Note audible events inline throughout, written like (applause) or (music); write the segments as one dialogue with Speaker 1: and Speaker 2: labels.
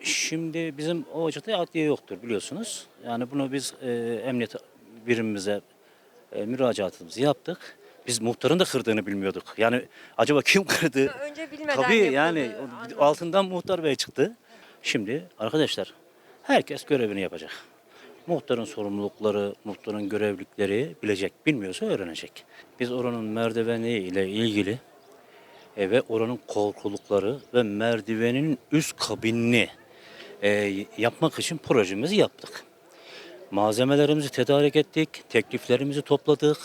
Speaker 1: Şimdi bizim o açıda adliye yoktur biliyorsunuz. Yani bunu biz e, emniyet birimimize e, müracaatımızı yaptık. Biz muhtarın da kırdığını bilmiyorduk. Yani acaba kim kırdı?
Speaker 2: Önce bilmeden
Speaker 1: Tabii
Speaker 2: yapıldı.
Speaker 1: yani
Speaker 2: Anladım.
Speaker 1: altından muhtar bey çıktı. Şimdi arkadaşlar herkes görevini yapacak. Muhtarın sorumlulukları, muhtarın görevlilikleri bilecek. Bilmiyorsa öğrenecek. Biz oranın merdiveni ile ilgili e, ve oranın korkulukları ve merdivenin üst kabinini e, yapmak için projemizi yaptık. Malzemelerimizi tedarik ettik, tekliflerimizi topladık.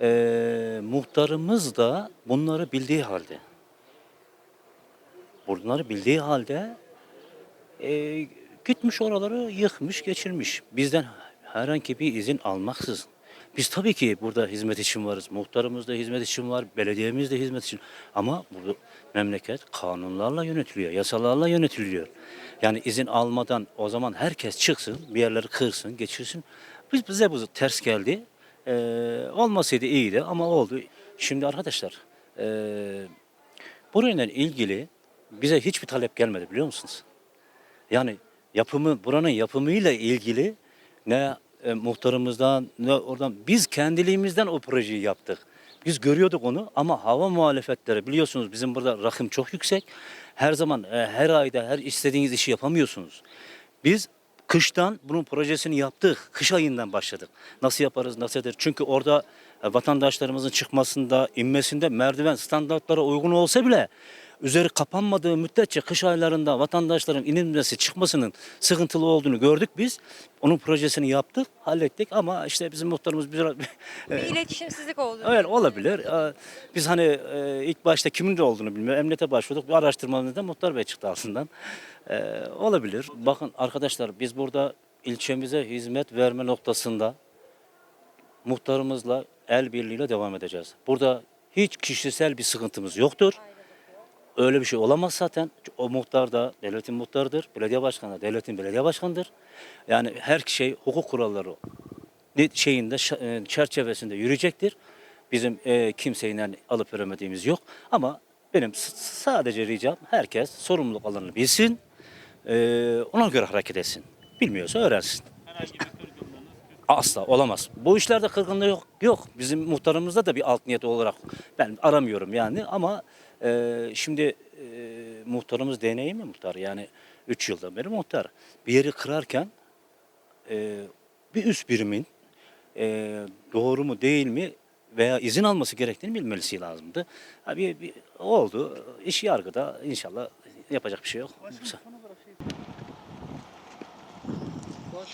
Speaker 1: E, muhtarımız da bunları bildiği halde, bunları bildiği halde e, gitmiş oraları yıkmış, geçirmiş. Bizden herhangi bir izin almaksızın. Biz tabii ki burada hizmet için varız. Muhtarımız da hizmet için var, belediyemiz de hizmet için. Ama bu memleket kanunlarla yönetiliyor, yasalarla yönetiliyor. Yani izin almadan o zaman herkes çıksın, bir yerleri kırsın, geçirsin. Biz bize bu ters geldi. Ee, olmasaydı iyiydi ama oldu. Şimdi arkadaşlar, ee, burayla ilgili bize hiçbir talep gelmedi biliyor musunuz? Yani yapımı buranın yapımıyla ilgili ne e, muhtarımızdan ne oradan biz kendiliğimizden o projeyi yaptık. Biz görüyorduk onu ama hava muhalefetleri biliyorsunuz bizim burada rakım çok yüksek. Her zaman e, her ayda her istediğiniz işi yapamıyorsunuz. Biz kıştan bunun projesini yaptık. Kış ayından başladık. Nasıl yaparız, nasıl ederiz? Çünkü orada e, vatandaşlarımızın çıkmasında, inmesinde merdiven standartlara uygun olsa bile üzeri kapanmadığı müddetçe kış aylarında vatandaşların inilmesi, çıkmasının sıkıntılı olduğunu gördük biz. Onun projesini yaptık, hallettik ama işte bizim muhtarımız biraz (laughs)
Speaker 2: Bir iletişimsizlik oldu.
Speaker 1: Evet olabilir. Ee, Biz hani e, ilk başta kimin de olduğunu bilmiyor. Emniyete başvurduk. Bir araştırmamızda muhtar bey çıktı altından. Ee, olabilir. Bakın arkadaşlar biz burada ilçemize hizmet verme noktasında muhtarımızla el birliğiyle devam edeceğiz. Burada hiç kişisel bir sıkıntımız yoktur. Öyle bir şey olamaz zaten. O muhtar da devletin muhtarıdır. Belediye başkanı da devletin belediye başkanıdır. Yani her şey hukuk kuralları şeyinde e, çerçevesinde yürüyecektir. Bizim e, kimseyle alıp veremediğimiz yok. Ama benim sadece ricam herkes sorumluluk alanını bilsin. e, ona göre hareket etsin. Bilmiyorsa öğrensin. Asla olamaz. Bu işlerde kırgınlığı yok. Yok. Bizim muhtarımızda da bir alt niyet olarak ben aramıyorum yani ama e, şimdi e, muhtarımız deneyimli muhtar yani 3 yıldan beri muhtar. Bir yeri kırarken e, bir üst birimin e, doğru mu değil mi veya izin alması gerektiğini bilmesi lazımdı. Ha, bir, bir- oldu. İş yargıda inşallah yapacak bir şey yok.
Speaker 3: Boş.